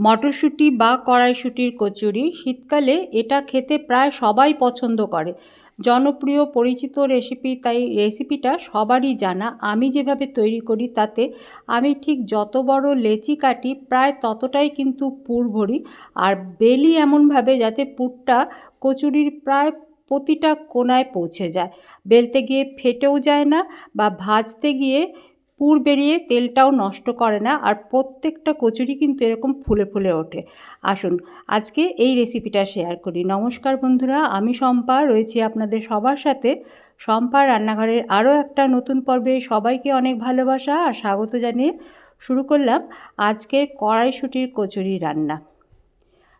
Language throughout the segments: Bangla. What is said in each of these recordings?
মটরশুঁটি বা কড়াইশুঁটির কচুরি, শীতকালে এটা খেতে প্রায় সবাই পছন্দ করে। জনপ্রিয় পরিচিত রেসিপি তাই রেসিপিটা সবারই জানা। আমি যেভাবে তৈরি করি তাতে আমি ঠিক যত বড় লেচি কাটি প্রায় ততটাই কিন্তু পুর ভরি। আর বেলি এমনভাবে যাতে পুরটা কচুরির প্রায় প্রতিটা কোনায় পৌঁছে যায়। বেলতে গিয়ে ফেটেও যায় না বা ভাজতে গিয়ে পুর বেরিয়ে তেলটাও নষ্ট করে না আর প্রত্যেকটা কচুরি কিন্তু এরকম ফুলে ফুলে ওঠে। আসুন, আজকে এই রেসিপিটা শেয়ার করি। নমস্কার বন্ধুরা, আমি শম্পা, রয়েছি আপনাদের সবার সাথে। শম্পা রান্নাঘরের আরও একটা নতুন পর্বে সবাইকে অনেক ভালোবাসা আর স্বাগত জানিয়ে শুরু করলাম আজকের কড়াইশুটির কচুরি রান্না।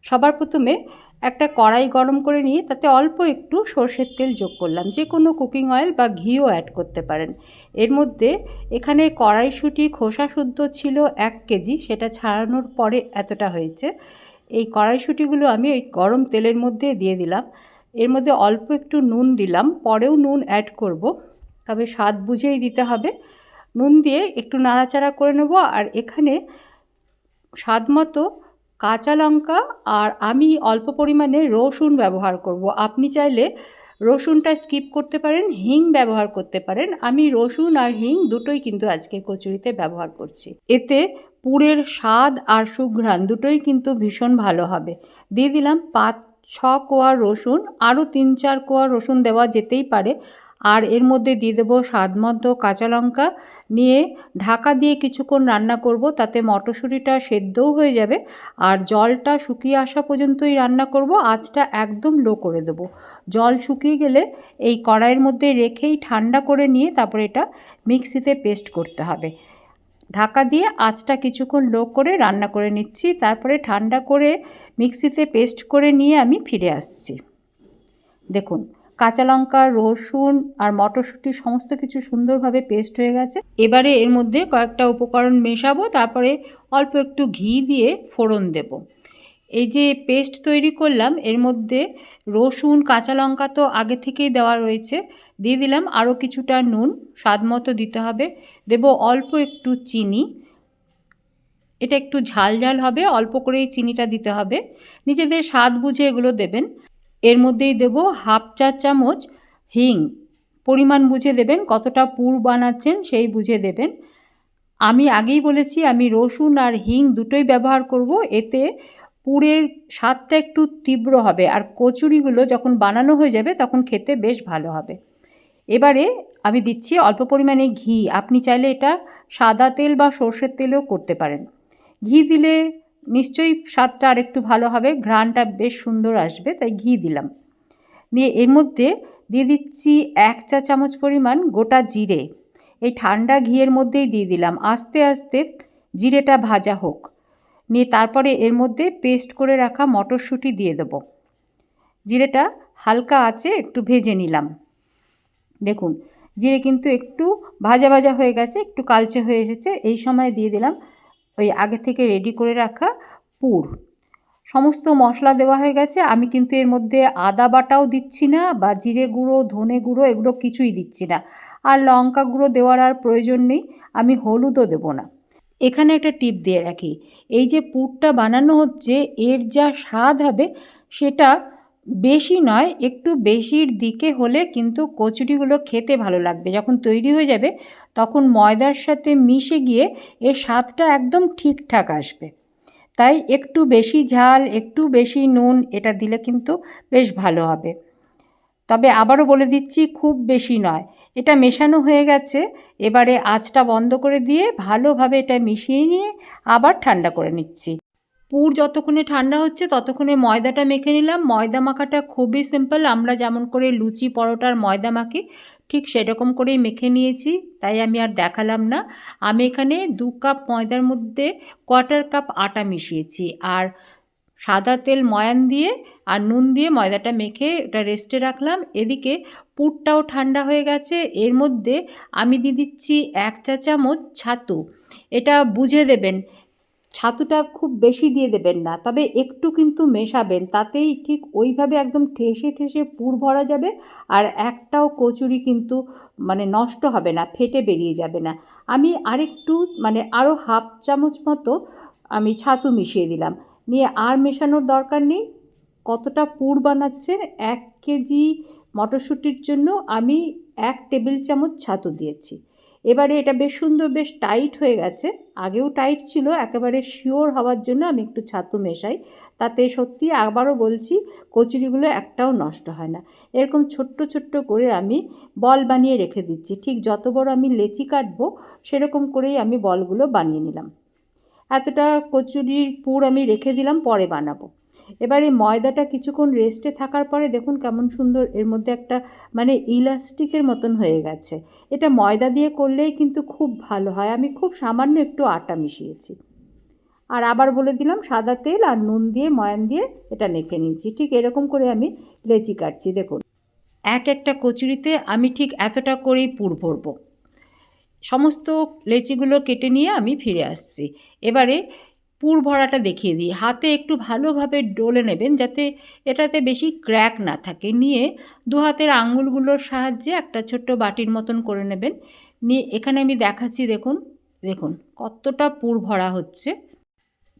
সবার প্রথমে একটা কড়াই গরম করে নিয়ে তাতে অল্প একটু সর্ষের তেল যোগ করলাম। যে কোনো কুকিং অয়েল বা ঘিও অ্যাড করতে পারেন। এর মধ্যে এখানে কড়াইশুঁটি খোসা শুদ্ধ ছিল এক কেজি, সেটা ছাড়ানোর পরে এতটা হয়েছে। এই কড়াইশুঁটিগুলো আমি ওই গরম তেলের মধ্যে দিয়ে দিলাম। এর মধ্যে অল্প একটু নুন দিলাম, পরেও নুন অ্যাড করব। তবে স্বাদ বুঝেই দিতে হবে। নুন দিয়ে একটু নাড়াচাড়া করে নেব আর এখানে স্বাদ মতো কাঁচা লঙ্কা আর আমি অল্প পরিমাণে রসুন ব্যবহার করব। আপনি চাইলে রসুনটা স্কিপ করতে পারেন, হিং ব্যবহার করতে পারেন। আমি রসুন আর হিং দুটোই কিন্তু আজকে কচুরিতে ব্যবহার করছি। এতে পুরের স্বাদ আর সুঘ্রাণ দুটোই কিন্তু ভীষণ ভালো হবে। দিয়ে দিলাম পাঁচ, ছ কোয়া রসুন, আরও তিন, চার কোয়া রসুন দেওয়া যেতেই পারে। আর এর মধ্যে দিয়ে দেবো স্বাদ মতো কাঁচা লঙ্কা। নিয়ে ঢাকা দিয়ে কিছুক্ষণ রান্না করব, তাতে মটরশুঁটিটা সেদ্ধও হয়ে যাবে। আর জলটা শুকিয়ে আসা পর্যন্তই রান্না করব, আঁচটা একদম লো করে দেবো। জল শুকিয়ে গেলে এই কড়াইয়ের মধ্যে রেখেই ঠান্ডা করে নিয়ে তারপরে এটা মিক্সিতে পেস্ট করতে হবে। ঢাকা দিয়ে আঁচটা কিছুক্ষণ লো করে রান্না করে নিচ্ছি, তারপরে ঠান্ডা করে মিক্সিতে পেস্ট করে নিয়ে আমি ফিরে আসছি। দেখুন কাঁচা লঙ্কা, রসুন আর মটরশুঁটি সমস্ত কিছু সুন্দরভাবে পেস্ট হয়ে গেছে। এবারে এর মধ্যে কয়েকটা উপকরণ মেশাবো, তারপরে অল্প একটু ঘি দিয়ে ফোড়ন দেব। এই যে পেস্ট তৈরি করলাম, এর মধ্যে রসুন, কাঁচা লঙ্কা তো আগে থেকেই দেওয়া রয়েছে, দিয়ে দিলাম আরও কিছুটা নুন, স্বাদ মতো দিতে হবে। দেব অল্প একটু চিনি। এটা একটু ঝাল ঝাল হবে, অল্প করেই চিনিটা দিতে হবে। নিজেদের স্বাদ বুঝে এগুলো দেবেন। এর মধ্যেই দেব হাফ চা চামচ হিং। পরিমাণ বুঝে দেবেন, কতটা পুর বানাচ্ছেন সেই বুঝে দেবেন। আমি আগেই বলেছি, আমি রসুন আর হিং দুটোই ব্যবহার করব, এতে পুরের স্বাদটা একটু তীব্র হবে আর কচুরিগুলো যখন বানানো হয়ে যাবে তখন খেতে বেশ ভালো হবে। এবারে আমি দিচ্ছি অল্প পরিমাণে ঘি। আপনি চাইলে এটা সাদা তেল বা সর্ষের তেলেও করতে পারেন। ঘি দিলে নিশ্চয়ই স্বাদটা আর একটু ভালো হবে, ঘ্রাণটা বেশ সুন্দর আসবে, তাই ঘি দিলাম। নিয়ে এর মধ্যে দিয়ে দিচ্ছি এক চা চামচ পরিমাণ গোটা জিরে। এই ঠান্ডা ঘিয়ের মধ্যেই দিয়ে দিলাম। আস্তে আস্তে জিরেটা ভাজা হোক। নিয়ে তারপরে এর মধ্যে পেস্ট করে রাখা মটরশুঁটি দিয়ে দেবো। জিরেটা হালকা আছে একটু ভেজে নিলাম। দেখুন, জিরে কিন্তু একটু ভাজা ভাজা হয়ে গেছে, একটু কালচে হয়ে এসেছে। এই সময় দিয়ে দিলাম ওই আগে থেকে রেডি করে রাখা পুর। সমস্ত মশলা দেওয়া হয়ে গেছে। আমি কিন্তু এর মধ্যে আদা বাটাও দিচ্ছি না বা জিরে গুঁড়ো, ধনে গুঁড়ো এগুলো কিছুই দিচ্ছি না। আর লঙ্কা গুঁড়ো দেওয়ার আর প্রয়োজন নেই, আমি হলুদও দেবো না। এখানে একটা টিপ দিয়ে রাখি। এই যে পুরটা বানানো হচ্ছে, এর যা স্বাদ হবে সেটা বেশি নয়, একটু বেশির দিকে হলে কিন্তু কচুরিগুলো খেতে ভালো লাগবে। যখন তৈরি হয়ে যাবে, তখন ময়দার সাথে মিশে গিয়ে এর স্বাদটা একদম ঠিকঠাক আসবে। তাই একটু বেশি ঝাল, একটু বেশি নুন, এটা দিলে কিন্তু বেশ ভালো হবে। তবে আবারও বলে দিচ্ছি, খুব বেশি নয়। এটা মেশানো হয়ে গেছে, এবারে আঁচটা বন্ধ করে দিয়ে ভালোভাবে এটা মিশিয়ে নিয়ে আবার ঠান্ডা করে নিচ্ছি। পুর যতক্ষণে ঠান্ডা হচ্ছে ততক্ষণে ময়দাটা মেখে নিলাম। ময়দা মাখাটা খুবই সিম্পল আমরা যেমন করে লুচি পরোটার ময়দা মাখি, ঠিক সেরকম করেই মেখে নিয়েছি, তাই আমি আর দেখালাম না। আমি এখানে দু কাপ ময়দার মধ্যে কোয়ার্টার কাপ আটা মিশিয়েছি আর সাদা তেল ময়ান দিয়ে আর নুন দিয়ে ময়দাটা মেখে ওটা রেস্টে রাখলাম। এদিকে পুরটাও ঠান্ডা হয়ে গেছে, এর মধ্যে আমি দিয়ে দিচ্ছি এক চা চামচ ছাতু। এটা বুঝে দেবেন ছাতুটা খুব বেশি দিয়ে দেবেন না, তবে একটু কিন্তু মেশাবেন, তাতেই ঠিক ওইভাবে একদম ঠেসে ঠেসে পুর ভরা যাবে আর একটাও কচুরি কিন্তু মানে নষ্ট হবে না, ফেটে বেরিয়ে যাবে না। আমি আরেকটু মানে আরও হাফ চামচ মতো আমি ছাতু মিশিয়ে দিলাম, নিয়ে আর মেশানোর দরকার নেই, কতটা পুর বানাচ্ছেন এক কেজি মটরশুঁটির জন্য আমি এক টেবিল চামচ ছাতু দিয়েছি। এবারে এটা বেশ সুন্দর, বেশ টাইট হয়ে গেছে। আগেও টাইট ছিল, একেবারে শিওর হওয়ার জন্য আমি একটু ছাতু মেশাই। তাতে সত্যি আবারও বলছি, কচুরিগুলো একটাও নষ্ট হয় না। এরকম ছোট্ট ছোট্ট করে আমি বল বানিয়ে রেখে দিচ্ছি। ঠিক যত বড় আমি লেচি কাটবো, সেরকম করেই আমি বলগুলো বানিয়ে নিলাম। এতটা কচুরির পুর আমি রেখে দিলাম, পরে বানাবো। এবার এই ময়দাটা কিছুক্ষণ রেস্টে থাকার পরে দেখুন কেমন সুন্দর এর মধ্যে একটা মানে ইলাস্টিকের মতন হয়ে গেছে। এটা ময়দা দিয়ে করলেই কিন্তু খুব ভালো হয়। আমি খুব সামান্য একটু আটা মিশিয়েছি। আর আবার বলে দিলাম, সাদা তেল আর নুন দিয়ে, ময়ান দিয়ে এটা মেখে নিয়েছি। ঠিক এরকম করে আমি লেচি কাটছি, দেখুন। এক একটা কচুরিতে আমি ঠিক এতটা করেই পুর ভরবো। সমস্ত লেচিগুলো কেটে নিয়ে আমি ফিরে আসছি। এবারে পুর ভরাটা দেখিয়ে দিই। হাতে একটু ভালোভাবে ডলে নেবেন যাতে এটাতে বেশি ক্র্যাক না থাকে। নিয়ে দু হাতের আঙুলগুলোর সাহায্যে একটা ছোট্ট বাটির মতন করে নেবেন। নিয়ে এখানে আমি দেখাচ্ছি, দেখুন দেখুন কতটা পুর ভরা হচ্ছে।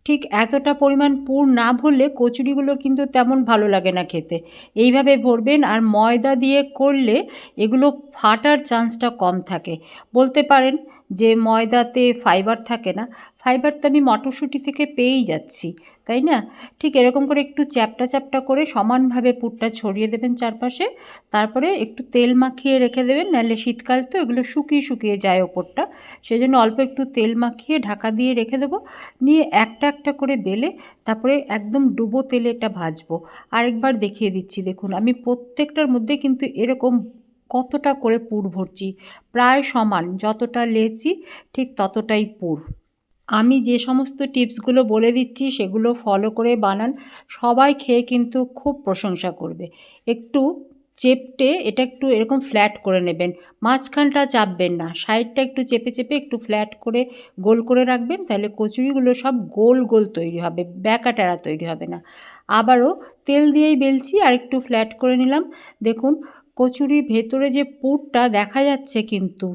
ঠিক এতটা পরিমাণ পুর না ভরলে কচুরিগুলো কিন্তু তেমন ভালো লাগে না খেতে। এইভাবে ভরবেন আর ময়দা দিয়ে করলে এগুলো ফাটার চান্সটা কম থাকে। বলতে পারেন যে ময়দাতে ফাইবার থাকে না ফাইবার তো আমি মটরশুঁটি থেকে পেয়েই যাচ্ছি, তাই না? ঠিক এরকম করে একটু চ্যাপটা চ্যাপটা করে সমানভাবে পুরটা ছড়িয়ে দেবেন চারপাশে, তারপরে একটু তেল মাখিয়ে রেখে দেবেন, নাহলে শীতকাল তো এগুলো শুকিয়ে শুকিয়ে যায় ওপরটা, সেজন্য অল্প একটু তেল মাখিয়ে ঢাকা দিয়ে রেখে দেবো, নিয়ে একটা একটা করে বেলে তারপরে একদম ডুবো তেলে এটা ভাজবো। আরেকবার দেখিয়ে দিচ্ছি, দেখুন, আমি প্রত্যেকটার মধ্যে কিন্তু এরকম কতটা করে পুর ভরছি? প্রায় সমান, যতটা লেচি ঠিক ততটাই পুর। আমি যে সমস্ত টিপসগুলো বলে দিচ্ছি, সেগুলো ফলো করে বানান। সবাই খেয়ে কিন্তু খুব প্রশংসা করবে। একটু চেপটে এটা একটু এরকম ফ্ল্যাট করে নেবেন। মাঝখানটা চাপবেন না। সাইডটা একটু চেপে চেপে একটু ফ্ল্যাট করে গোল করে রাখবেন, তাহলে কচুরিগুলো সব গোল গোল তৈরি হবে ব্যাকা টেরা তৈরি হবে না। আবারও তেল দিয়েই বেলছি, আর একটু ফ্ল্যাট করে নিলাম। দেখুন কচুরির ভেতরে যে পুরটা দেখা যাচ্ছে কিন্তু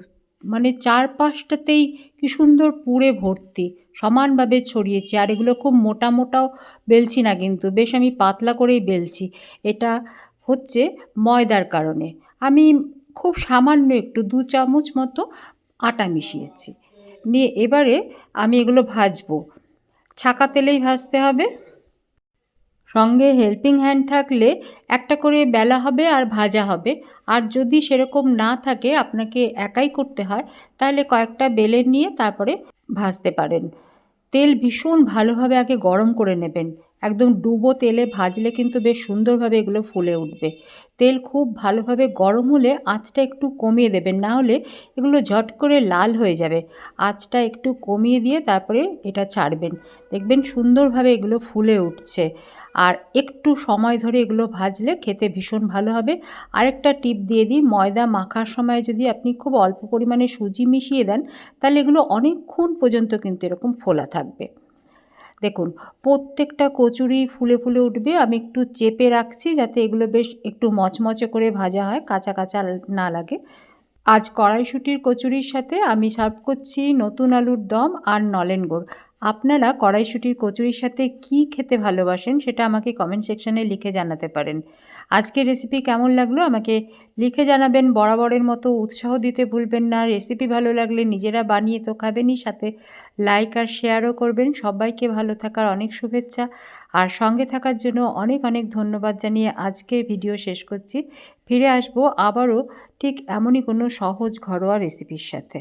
মানে চারপাশটাতেই কি সুন্দর পুড়ে ভর্তি, সমানভাবে ছড়িয়েছি। আর এগুলো খুব মোটা মোটাও বেলছি না কিন্তু, বেশ আমি পাতলা করেই বেলছি। এটা হচ্ছে ময়দার কারণে। আমি খুব সামান্য একটু দু চামচ মতো আটা মিশিয়েছি। নিয়ে এবারে আমি এগুলো ভাজবো। ছাকা তেলেই ভাজতে হবে। সঙ্গে হেল্পিং হ্যান্ড থাকলে একটা করে বেলা হবে আর ভাজা হবে। আর যদি সেরকম না থাকে, আপনাকে একাই করতে হয়, তাহলে কয়েকটা বেলে নিয়ে তারপরে ভাজতে পারেন। তেল ভীষণ ভালোভাবে আগে গরম করে নেবেন। একদম ডুবো তেলে ভাজলে কিন্তু বেশ সুন্দরভাবে এগুলো ফুলে উঠবে। তেল খুব ভালোভাবে গরম হলে আঁচটা একটু কমিয়ে দেবেন, না হলে এগুলো ঝট করে লাল হয়ে যাবে। আঁচটা একটু কমিয়ে দিয়ে তারপরে এটা ছাড়বেন। দেখবেন সুন্দরভাবে এগুলো ফুলে উঠছে। আর একটু সময় ধরে এগুলো ভাজলে খেতে ভীষণ ভালো হবে। আরেকটা টিপ দিয়ে দিই, ময়দা মাখার সময় যদি আপনি খুব অল্প পরিমাণে সুজি মিশিয়ে দেন, তাহলে এগুলো অনেকক্ষণ পর্যন্ত কিন্তু এরকম ফোলা থাকবে। দেখুন, প্রত্যেকটা কচুরি ফুলে ফুলে উঠবে, আমি একটু চেপে রাখছি যাতে এগুলো বেশ একটু মচমচে করে ভাজা হয়, কাঁচা কাঁচা না লাগে। আজ কড়াইশুটির কচুরির সাথে আমি সার্ভ করছি নতুন আলুর দম আর নলেন গুড়। আপনারা কড়াইশুটির কচুরির সাথে কি খেতে ভালোবাসেন সেটা আমাকে কমেন্ট সেকশানে লিখে জানাতে পারেন। আজকে রেসিপি কেমন লাগল আমাকে লিখে জানাবেন। বরাবরের মতো উৎসাহ দিতে ভুলবেন না। রেসিপি ভালো লাগলে নিজেরা বানিয়ে তো খাবেনই, সাথে লাইক আর শেয়ারও করবেন। সবাইকে ভালো থাকার অনেক শুভেচ্ছা। আর সঙ্গে থাকার জন্য অনেক অনেক ধন্যবাদ জানিয়ে আজকের ভিডিও শেষ করছি। ফিরে আসব আবারও ঠিক এমনই কোনো সহজ ঘরোয়া রেসিপির সাথে।